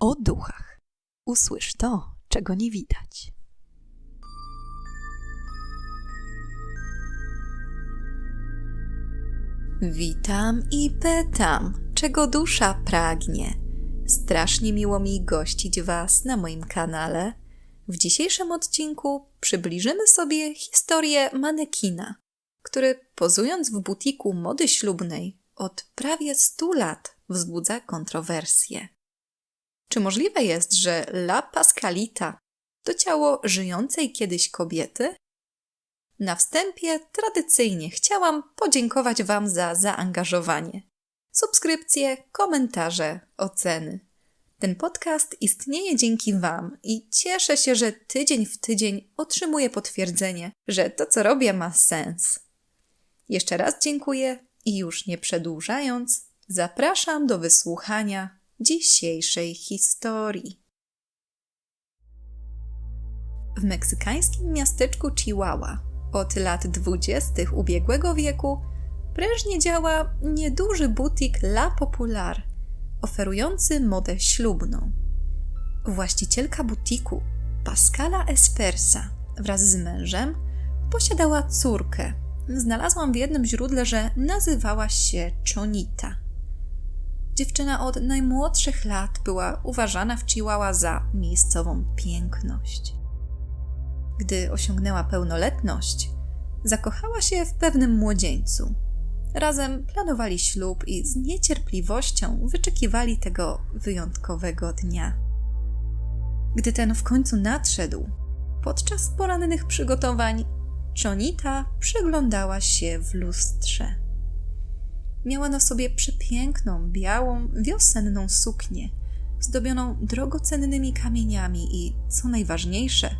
o duchach. Usłysz to, czego nie widać. Witam i pytam, czego dusza pragnie. Strasznie miło mi gościć Was na moim kanale. W dzisiejszym odcinku przybliżymy sobie historię manekina, który pozując w butiku mody ślubnej od prawie 100 lat wzbudza kontrowersje. Czy możliwe jest, że La Pascalita to ciało żyjącej kiedyś kobiety? Na wstępie tradycyjnie chciałam podziękować Wam za zaangażowanie. Subskrypcje, komentarze, oceny. Ten podcast istnieje dzięki Wam i cieszę się, że tydzień w tydzień otrzymuję potwierdzenie, że to, co robię, ma sens. Jeszcze raz dziękuję i już nie przedłużając, zapraszam do wysłuchania dzisiejszej historii. W meksykańskim miasteczku Chihuahua od lat dwudziestych ubiegłego wieku prężnie działa nieduży butik La Popular, oferujący modę ślubną. Właścicielka butiku, Pascala Espersa, wraz z mężem, posiadała córkę. Znalazłam w jednym źródle, że nazywała się Chonita. Dziewczyna od najmłodszych lat była uważana w Chihuahua za miejscową piękność. Gdy osiągnęła pełnoletność, zakochała się w pewnym młodzieńcu. Razem planowali ślub i z niecierpliwością wyczekiwali tego wyjątkowego dnia. Gdy ten w końcu nadszedł, podczas porannych przygotowań, Chonita przyglądała się w lustrze. Miała na sobie przepiękną, białą, wiosenną suknię, zdobioną drogocennymi kamieniami i, co najważniejsze,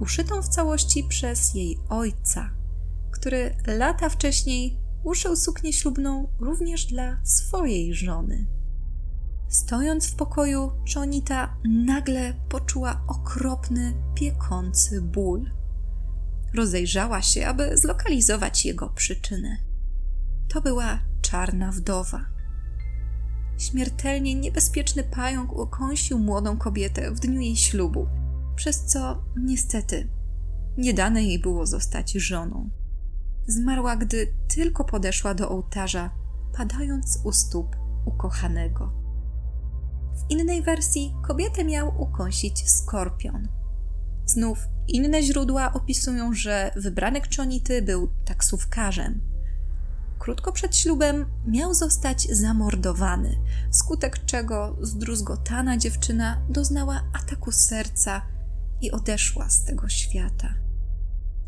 uszytą w całości przez jej ojca, który lata wcześniej uszył suknię ślubną również dla swojej żony. Stojąc w pokoju, Chonita nagle poczuła okropny, piekący ból. Rozejrzała się, aby zlokalizować jego przyczynę. To była czarna wdowa. Śmiertelnie niebezpieczny pająk ukąsił młodą kobietę w dniu jej ślubu, przez co niestety nie dane jej było zostać żoną. Zmarła, gdy tylko podeszła do ołtarza, padając u stóp ukochanego. W innej wersji kobietę miał ukąsić skorpion. Znów inne źródła opisują, że wybranek Czonity był taksówkarzem. Krótko przed ślubem miał zostać zamordowany, wskutek czego zdruzgotana dziewczyna doznała ataku serca i odeszła z tego świata.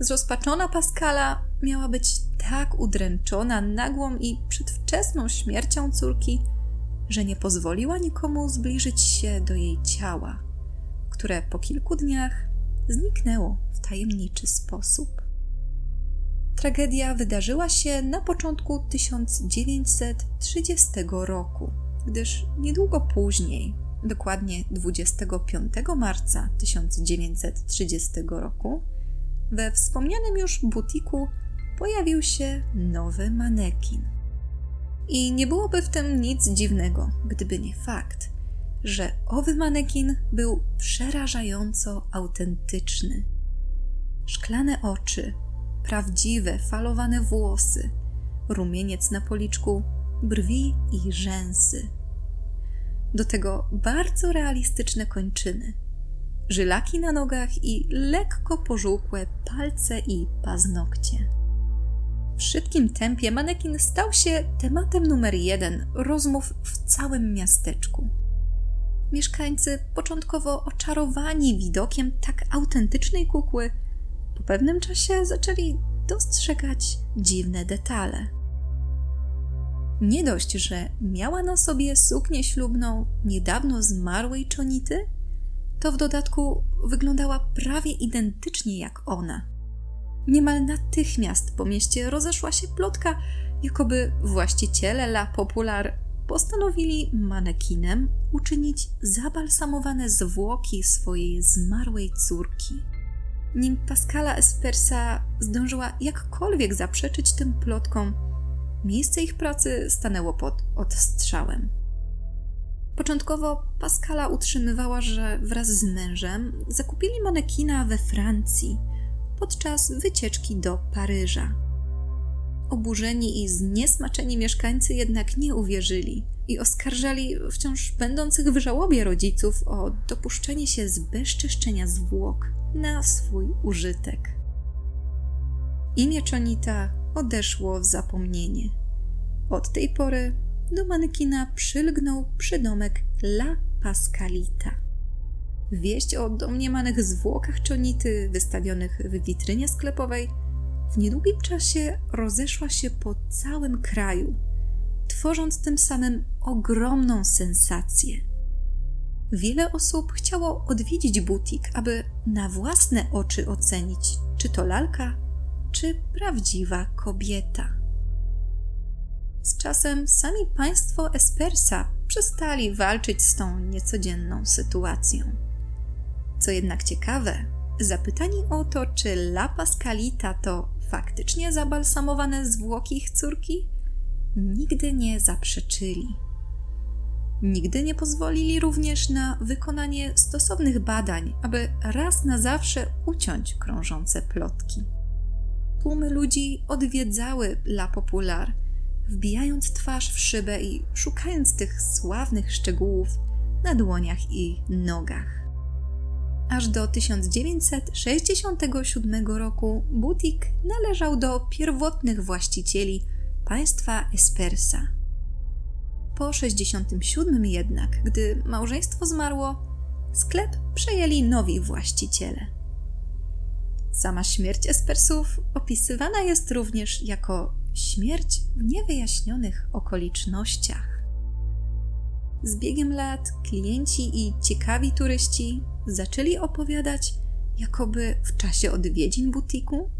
Zrozpaczona Pascala miała być tak udręczona nagłą i przedwczesną śmiercią córki, że nie pozwoliła nikomu zbliżyć się do jej ciała, które po kilku dniach zniknęło w tajemniczy sposób. Tragedia wydarzyła się na początku 1930 roku, gdyż niedługo później, dokładnie 25 marca 1930 roku, we wspomnianym już butiku pojawił się nowy manekin. I nie byłoby w tym nic dziwnego, gdyby nie fakt, że owy manekin był przerażająco autentyczny. Szklane oczy, prawdziwe, falowane włosy, rumieniec na policzku, brwi i rzęsy. Do tego bardzo realistyczne kończyny, żylaki na nogach i lekko pożółkłe palce i paznokcie. W szybkim tempie manekin stał się tematem numer jeden rozmów w całym miasteczku. Mieszkańcy, początkowo oczarowani widokiem tak autentycznej kukły, po pewnym czasie zaczęli dostrzegać dziwne detale. Nie dość, że miała na sobie suknię ślubną niedawno zmarłej czonity, to w dodatku wyglądała prawie identycznie jak ona. Niemal natychmiast po mieście rozeszła się plotka, jakoby właściciele La Popular postanowili manekinem uczynić zabalsamowane zwłoki swojej zmarłej córki. Nim Pascala Espersa zdążyła jakkolwiek zaprzeczyć tym plotkom, miejsce ich pracy stanęło pod odstrzałem. Początkowo Pascala utrzymywała, że wraz z mężem zakupili manekina we Francji podczas wycieczki do Paryża. Oburzeni i zniesmaczeni mieszkańcy jednak nie uwierzyli i oskarżali wciąż będących w żałobie rodziców o dopuszczenie się zbezczeszczenia zwłok na swój użytek. Imię Czonita odeszło w zapomnienie. Od tej pory do manekina przylgnął przydomek La Pascalita. Wieść o domniemanych zwłokach Czonity wystawionych w witrynie sklepowej w niedługim czasie rozeszła się po całym kraju, tworząc tym samym ogromną sensację. Wiele osób chciało odwiedzić butik, aby na własne oczy ocenić, czy to lalka, czy prawdziwa kobieta. Z czasem sami państwo Espersa przestali walczyć z tą niecodzienną sytuacją. Co jednak ciekawe, zapytani o to, czy La Pascalita to faktycznie zabalsamowane zwłoki ich córki, nigdy nie zaprzeczyli. Nigdy nie pozwolili również na wykonanie stosownych badań, aby raz na zawsze uciąć krążące plotki. Tłumy ludzi odwiedzały La Popular, wbijając twarz w szybę i szukając tych sławnych szczegółów na dłoniach i nogach. Aż do 1967 roku butik należał do pierwotnych właścicieli państwa Espersa. Po 67 jednak, gdy małżeństwo zmarło, sklep przejęli nowi właściciele. Sama śmierć Espersów opisywana jest również jako śmierć w niewyjaśnionych okolicznościach. Z biegiem lat klienci i ciekawi turyści zaczęli opowiadać, jakoby w czasie odwiedzin butiku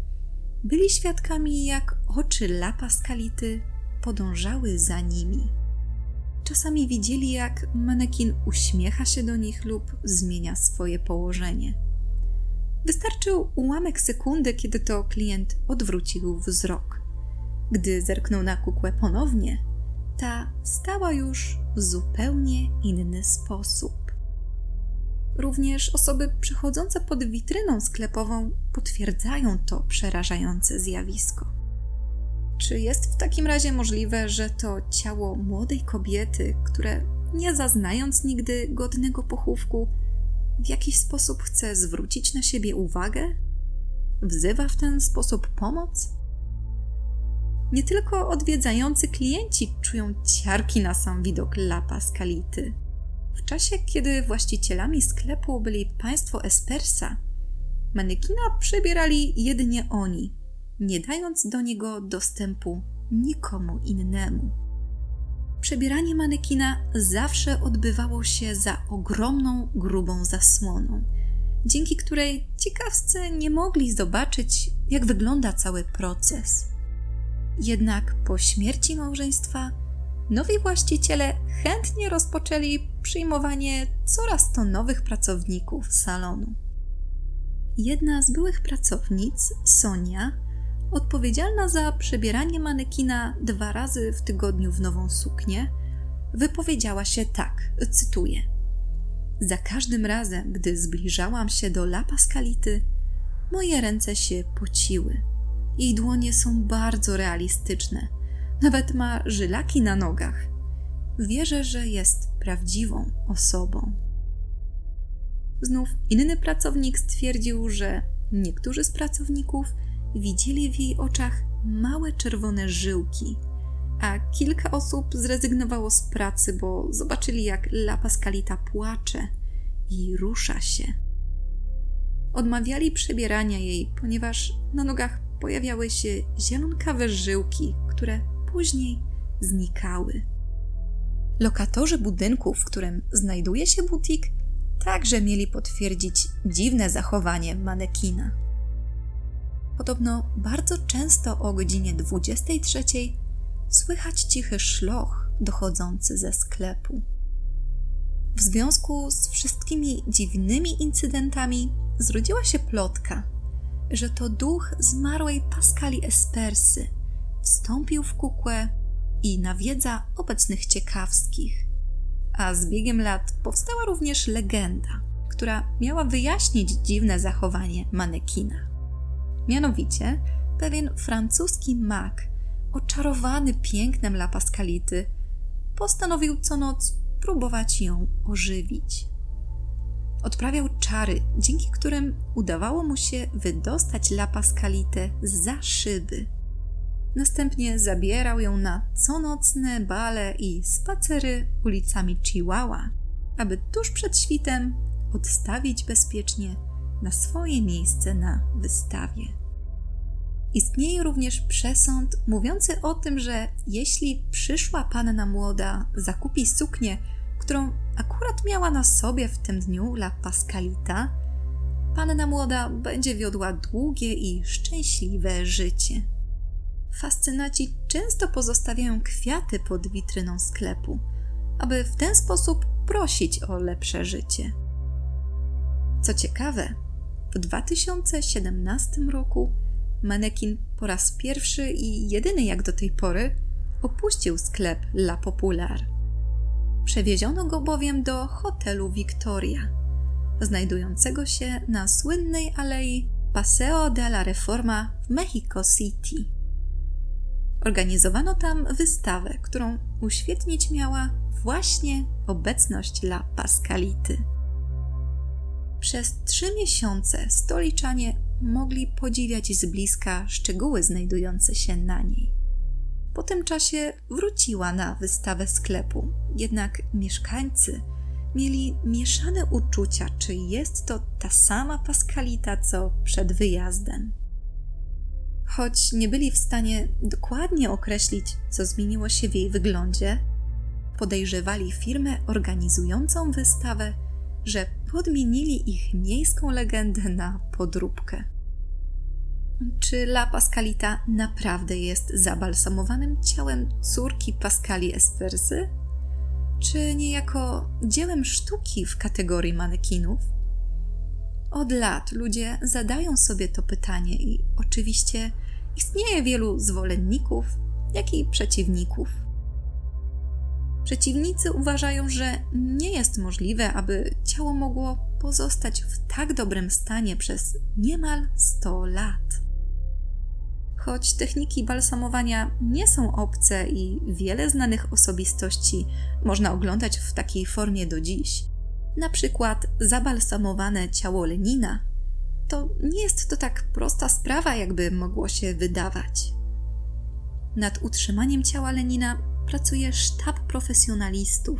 byli świadkami, jak oczy La Pascality podążały za nimi. Czasami widzieli, jak manekin uśmiecha się do nich lub zmienia swoje położenie. Wystarczył ułamek sekundy, kiedy to klient odwrócił wzrok. Gdy zerknął na kukłę ponownie, ta stała już w zupełnie inny sposób. Również osoby przechodzące pod witryną sklepową potwierdzają to przerażające zjawisko. Czy jest w takim razie możliwe, że to ciało młodej kobiety, które nie zaznając nigdy godnego pochówku, w jakiś sposób chce zwrócić na siebie uwagę? Wzywa w ten sposób pomoc? Nie tylko odwiedzający klienci czują ciarki na sam widok lapa skality. W czasie, kiedy właścicielami sklepu byli państwo Espersa, manekina przebierali jedynie oni, nie dając do niego dostępu nikomu innemu. Przebieranie manekina zawsze odbywało się za ogromną, grubą zasłoną, dzięki której ciekawscy nie mogli zobaczyć, jak wygląda cały proces. Jednak po śmierci małżeństwa nowi właściciele chętnie rozpoczęli przyjmowanie coraz to nowych pracowników salonu. Jedna z byłych pracownic, Sonia, odpowiedzialna za przebieranie manekina dwa razy w tygodniu w nową suknię, wypowiedziała się tak, cytuję. Za każdym razem, gdy zbliżałam się do La Pascality, moje ręce się pociły. Jej dłonie są bardzo realistyczne. Nawet ma żylaki na nogach. Wierzę, że jest prawdziwą osobą. Znów inny pracownik stwierdził, że niektórzy z pracowników widzieli w jej oczach małe czerwone żyłki, a kilka osób zrezygnowało z pracy, bo zobaczyli, jak La Pascalita płacze i rusza się. Odmawiali przebierania jej, ponieważ na nogach pojawiały się zielonkawe żyłki, które później znikały. Lokatorzy budynku, w którym znajduje się butik, także mieli potwierdzić dziwne zachowanie manekina. Podobno bardzo często o godzinie 23 słychać cichy szloch dochodzący ze sklepu. W związku z wszystkimi dziwnymi incydentami zrodziła się plotka, że to duch zmarłej Pascali Espersy wstąpił w kukłę i nawiedza obecnych ciekawskich. a z biegiem lat powstała również legenda, która miała wyjaśnić dziwne zachowanie manekina. Mianowicie, pewien francuski mag, oczarowany pięknem La Pascality, postanowił co noc próbować ją ożywić. Odprawiał czary, dzięki którym udawało mu się wydostać La Pascalite za szyby. Następnie zabierał ją na conocne bale i spacery ulicami Chihuahua, aby tuż przed świtem odstawić bezpiecznie na swoje miejsce na wystawie. Istnieje również przesąd mówiący o tym, że jeśli przyszła panna młoda zakupi suknię, którą akurat miała na sobie w tym dniu La Pascalita, panna młoda będzie wiodła długie i szczęśliwe życie. Fascynaci często pozostawiają kwiaty pod witryną sklepu, aby w ten sposób prosić o lepsze życie. Co ciekawe, w 2017 roku manekin po raz pierwszy i jedyny jak do tej pory opuścił sklep La Popular. Przewieziono go bowiem do hotelu Victoria, znajdującego się na słynnej alei Paseo de la Reforma w Mexico City. Organizowano tam wystawę, którą uświetnić miała właśnie obecność La Pascality. Przez trzy miesiące stoliczanie mogli podziwiać z bliska szczegóły znajdujące się na niej. Po tym czasie wróciła na wystawę sklepu, jednak mieszkańcy mieli mieszane uczucia, czy jest to ta sama Paskalita co przed wyjazdem. Choć nie byli w stanie dokładnie określić, co zmieniło się w jej wyglądzie, podejrzewali firmę organizującą wystawę, że podmienili ich miejską legendę na podróbkę. Czy La Pascalita naprawdę jest zabalsamowanym ciałem córki Pascali Espersy? Czy niejako dziełem sztuki w kategorii manekinów? Od lat ludzie zadają sobie to pytanie i oczywiście istnieje wielu zwolenników, jak i przeciwników. Przeciwnicy uważają, że nie jest możliwe, aby ciało mogło pozostać w tak dobrym stanie przez niemal 100 lat. Choć techniki balsamowania nie są obce i wiele znanych osobistości można oglądać w takiej formie do dziś, na przykład zabalsamowane ciało Lenina, to nie jest to tak prosta sprawa, jakby mogło się wydawać. Nad utrzymaniem ciała Lenina pracuje sztab profesjonalistów,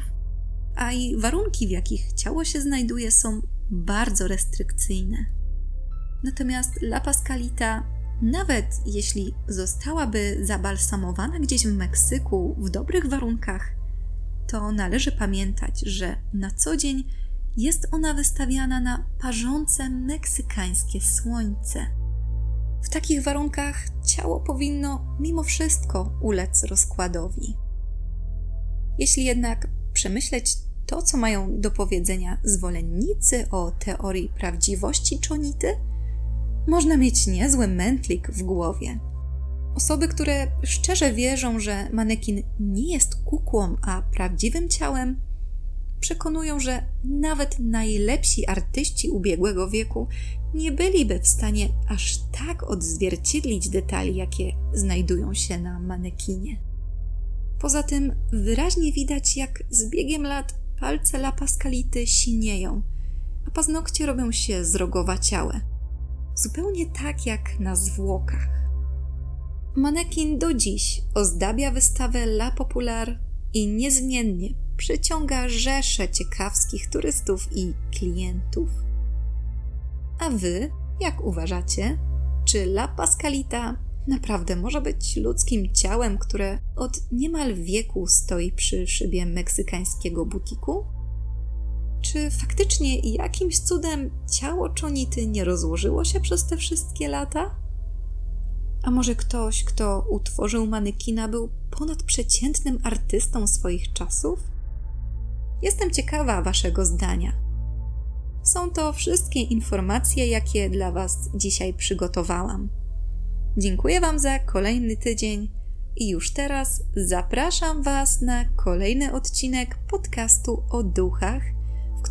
a i warunki, w jakich ciało się znajduje, są bardzo restrykcyjne. Natomiast La Pascalita, nawet jeśli zostałaby zabalsamowana gdzieś w Meksyku w dobrych warunkach, to należy pamiętać, że na co dzień jest ona wystawiana na parzące meksykańskie słońce. W takich warunkach ciało powinno mimo wszystko ulec rozkładowi. Jeśli jednak przemyśleć to, co mają do powiedzenia zwolennicy o teorii prawdziwości czonity, można mieć niezły mętlik w głowie. Osoby, które szczerze wierzą, że manekin nie jest kukłą, a prawdziwym ciałem, przekonują, że nawet najlepsi artyści ubiegłego wieku nie byliby w stanie aż tak odzwierciedlić detali, jakie znajdują się na manekinie. Poza tym wyraźnie widać, jak z biegiem lat palce La Pascality sinieją, a paznokcie robią się zrogowaciałe. Zupełnie tak jak na zwłokach. Manekin do dziś ozdabia wystawę La Popular i niezmiennie przyciąga rzesze ciekawskich turystów i klientów. A wy, jak uważacie, czy La Pascalita naprawdę może być ludzkim ciałem, które od niemal wieku stoi przy szybie meksykańskiego butiku? Czy faktycznie jakimś cudem ciało Czonity nie rozłożyło się przez te wszystkie lata? A może ktoś, kto utworzył manekina, był ponadprzeciętnym artystą swoich czasów? Jestem ciekawa Waszego zdania. Są to wszystkie informacje, jakie dla Was dzisiaj przygotowałam. Dziękuję Wam za kolejny tydzień i już teraz zapraszam Was na kolejny odcinek podcastu o duchach,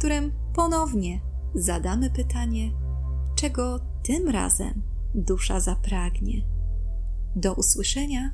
którym ponownie zadamy pytanie, czego tym razem dusza zapragnie. Do usłyszenia